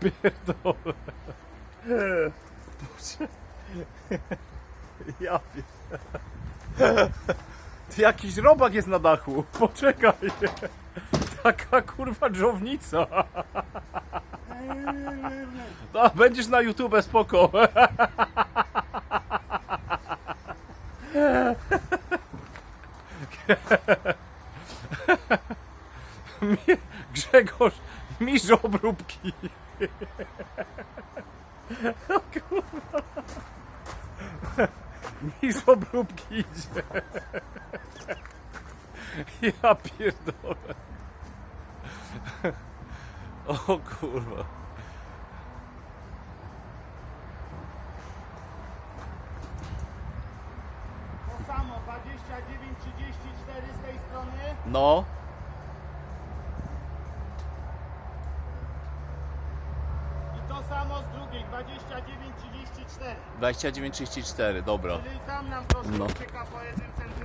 pierdolę. Boże. Ja pier... Ty jakiś robak jest na dachu. Poczekaj. Taka kurwa dżownica. No, będziesz na YouTube spoko. Grzegorz, mistrz obróbki. O kurwa. Mistrz obróbki idzie. Ja pierdolę. O kurwa. To samo, 29,34 z tej strony. No. Samo z drugiej, 29,34. 29,34, dobra. Czyli tam nam troszkę No. ucieka po jednym centymetrze.